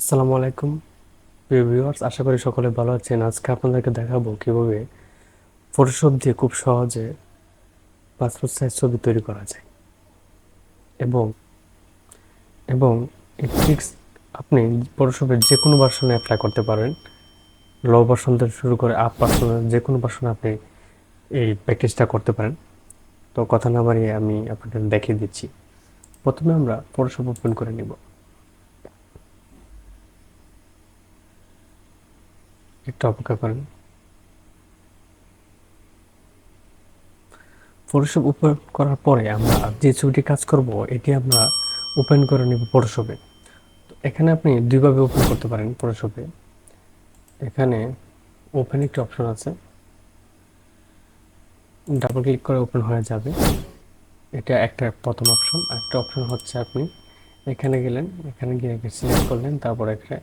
আসসালামু আলাইকুম। প্রিয় ভিউয়ার্স, আশা করি সকলে ভালো আছেন। আজকে আপনাদেরকে দেখাবো কীভাবে ফটোশপ দিয়ে খুব সহজে পাসপোর্ট সাইজ ছবি তৈরি করা যায়। এবং এবং এই ট্রিক্স আপনি ফটোশপের যে কোনো ভার্সনে অ্যাপ্লাই করতে পারেন। লো ভার্সন থেকে শুরু করে আপ ভার্সনের যে কোনো ভার্সনে আপনি এই প্র্যাকটিসটা করতে পারেন। তো কথা না বাড়িয়ে আমি আপনাদের দেখিয়ে দিচ্ছি। প্রথমে আমরা ফটোশপ ওপেন করে নিব। একটু অপেক্ষা করেন। ফটোশপ ওপেন করার পরে আমরা যে ছবিটি কাজ করব, এটি আমরা ওপেন করে নেব ফটোশপে তো এখানে আপনি দুইভাবে ওপেন করতে পারেন ফটোশপে এখানে ওপেন একটি অপশন আছে। ডাবল ক্লিক করে ওপেন হয়ে যাবে। এটা একটা প্রথম অপশন একটা অপশন হচ্ছে আপনি এখানে গেলেন, এখানে গিয়ে সিলেক্ট করলেন, তারপর এখানে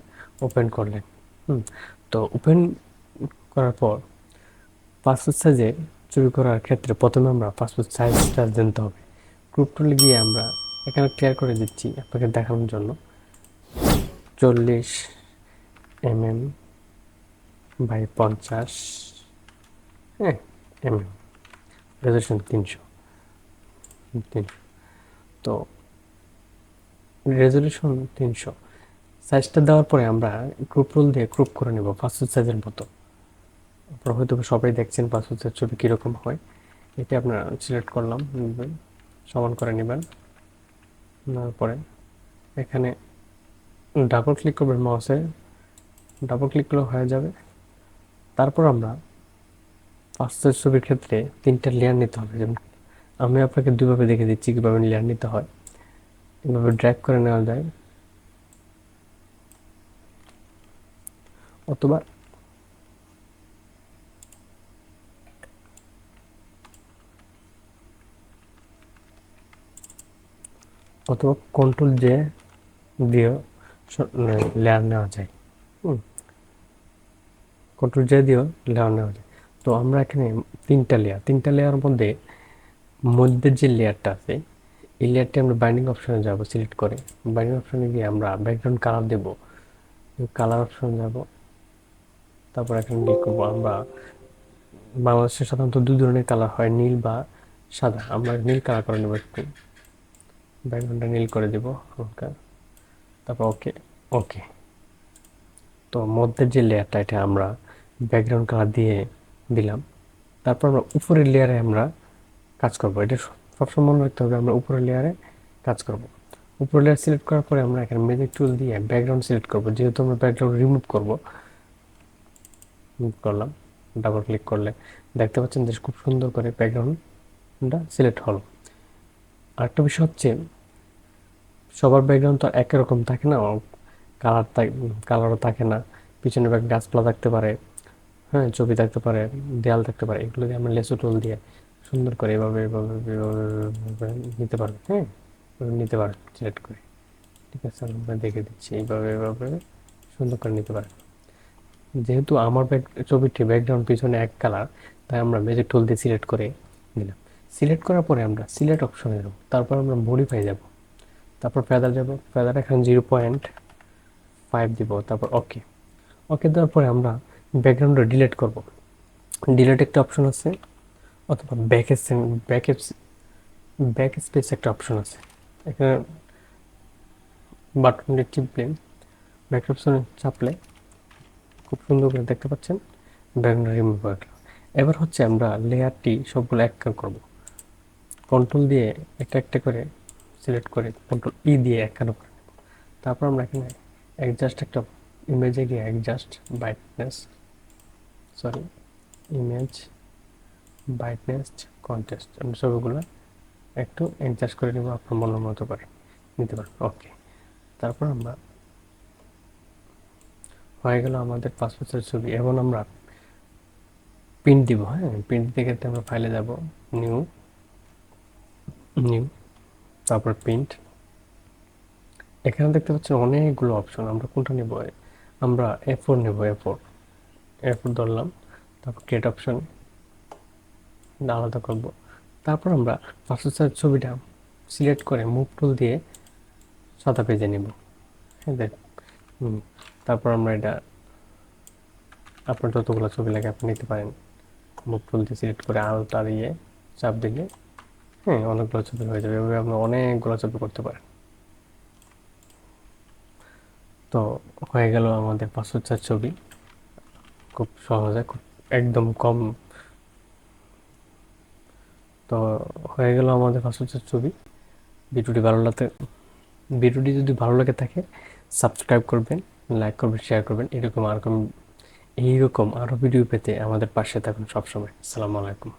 ওপেন করলেন। হুম। তো ওপেন করার পর পাসপোর্ট সাইজে চুরি করার ক্ষেত্রে প্রথমে আমরা পাসপোর্ট সাইজটা জানতে হবে। গ্রুপ টুলে গিয়ে আমরা এখানে ক্লিয়ার করে দিচ্ছি আপনাকে দেখানোর জন্য। চল্লিশ এম এম বাই পঞ্চাশ হ্যাঁ এম এম রেজুলেশন তিনশো তিনশো। তো রেজুলেশন তিনশো। সাইজটা দেওয়ার পরে আমরা গ্রুপ রুল দিয়ে গ্রুপ করে নেব পাসপোর্ট সাইজের মতো। আপনারা হয়তো সবাই দেখছেন পাসপোর্ট সাইজ ছবি কীরকম হয়। এটা আপনারা সিলেক্ট করলাম সমান করে নেবেন। নেওয়ার পরে এখানে ডাবল ক্লিক করবেন মাউসে ডাবল ক্লিক করলে হয়ে যাবে। তারপর আমরা পাসপোর্ট ছবির ক্ষেত্রে তিনটা লেয়ার নিতে হবে। যেমন আমি আপনাকে দুইভাবে দেখে দিচ্ছি কীভাবে লেয়ার নিতে হয়। এভাবে ড্র্যাগ করে নেওয়া যায়। অথবা অথবা কন্ট্রোল জে দিয়েও লেয়ার নেওয়া যায়। কন্ট্রোল জে দিয়েও লেয়ার নেওয়া যায়। তো আমরা এখানে তিনটা লেয়ার তিনটা লেয়ার মধ্যে মধ্যের যে লেয়ারটা আছে, এই লেয়ারটি আমরা বাইন্ডিং অপশনে যাব সিলেক্ট করে। বাইন্ডিং অপশনে গিয়ে আমরা ব্যাকগ্রাউন্ড কালার দেব। কালার অপশনে যাব। তারপর এখন ক্লিক করব আমরা বাংলাদেশে সাধারণত দু ধরনের কালার হয়, নীল বা সাদা। আমরা নীল কালার করে নেব একটু। ব্যাকগ্রাউন্ডটা নীল করে দেবো, হালকা। তারপর ওকে ওকে তো মধ্যের যে লেয়ারটা এটা আমরা ব্যাকগ্রাউন্ড কালার দিয়ে দিলাম। তারপর আমরা উপরের লেয়ারে আমরা কাজ করব। এটা সবসময় মনে রাখতে হবে, আমরা উপরের লেয়ারে কাজ করব। উপরের লেয়ার সিলেক্ট করার পরে আমরা এখানে ম্যাজিক টুল দিয়ে ব্যাকগ্রাউন্ড সিলেক্ট করব। যেহেতু আমরা ব্যাকগ্রাউন্ড রিমুভ করব করলাম ডাবল ক্লিক করলে দেখতে পাচ্ছেন যে খুব সুন্দর করে ব্যাকগ্রাউন্ডটা সিলেক্ট হলো। আরেকটা বিষয় হচ্ছে, সবার ব্যাকগ্রাউন্ড তো একই রকম থাকে না কালার কালারও থাকে না পিছনে ব্যাগ গাছপালা থাকতে পারে হ্যাঁ ছবি থাকতে পারে, দেয়াল থাকতে পারে, এগুলো দিয়ে আমরা লেসু টুল দিয়ে সুন্দর করে এভাবে এভাবে এভাবে নিতে পারবেন হ্যাঁ নিতে পারেন সিলেক্ট করে। ঠিক আছে, আমরা দেখে দিচ্ছি এইভাবে এভাবে সুন্দর করে নিতে পারেন যেহেতু আমার ছবিটি ব্যাকগ্রাউন্ড পিছনে এক কালার তাই আমরা ম্যাজিক টুল দিয়ে সিলেক্ট করে দিলাম সিলেক্ট করার পরে আমরা সিলেক্ট অপশনে যাব। তারপর আমরা মডিফাই যাব। তারপর ফেদার যাব। ফেদার এখন জিরো পয়েন্ট ফাইভ দিব। তারপর ওকে ওকে দেওয়ার পরে আমরা ব্যাকগ্রাউন্ডটা ডিলেট করব। ডিলেট একটা অপশন আছে, অথবা ব্যাক ব্যাক ব্যাক স্পেস একটা অপশন আছে। এখানে বাটনটি টিপলেন ব্যাক অপশনে চাপলে খুব সুন্দর করে দেখতে পাচ্ছেন ব্যাকগ্রাউন্ড রিমুভ হয়ে গেল এবার হচ্ছে আমরা লেয়ারটি সবগুলো এক করব। কন্ট্রোল দিয়ে একটা একটা করে সিলেক্ট করে কন্ট্রোল ই দিয়ে একখানে করে তারপর আমরা এখানে অ্যাডজাস্ট একটা ইমেজে গিয়ে adjust brightness sorry image brightness contrast আমরা সবগুলো একটু অ্যাডজাস্ট করে নেব আপনার মনের মতো করে নিতে পারেন ওকে তারপর আমরা হয়ে গেল আমাদের পাসপোর্টের ছবি। এবং আমরা প্রিন্ট দিব হ্যাঁ? প্রিন্ট দিতে ক্ষেত্রে আমরা ফাইলে যাব নিউ নিউ তারপর প্রিন্ট এখানে দেখতে পাচ্ছেন অনেকগুলো অপশন আমরা কোনটা নেব? আমরা এ ফোর নেব এ ফোর এ ফোর ধরলাম, তারপর ক্রিয়েট অপশন আলাদা করব। তারপর আমরা পাসপোর্টের ছবিটা সিলেক্ট করে মুভ টুল দিয়ে সাদা পেজে নেব। হ্যাঁ দেখ তারপর আমরা এটা, আপনার যতগুলো ছবি লাগে আপনি নিতে পারেন। মুখ টুল দিয়ে সিলেক্ট করে আলটা দিয়ে চাপ দিলে হ্যাঁ অনেকগুলো ছবি হয়ে যাবে। এভাবে আপনি অনেকগুলো ছবি করতে পারেন। তো হয়ে গেল আমাদের পাঁচশো চার ছবি। খুব সহজে, খুব একদম কম। তো হয়ে গেল আমাদের পাঁচশো চার ছবি। ভিডিওটি ভালো লাগতে, ভিডিওটি যদি ভালো লাগে থাকে সাবস্ক্রাইব করবেন, লাইক করবেন শেয়ার করবেন। এরকম আরকম এইরকম আরও ভিডিও পেতে আমাদের পাশে থাকুন সবসময়। আসসালামু আলাইকুম।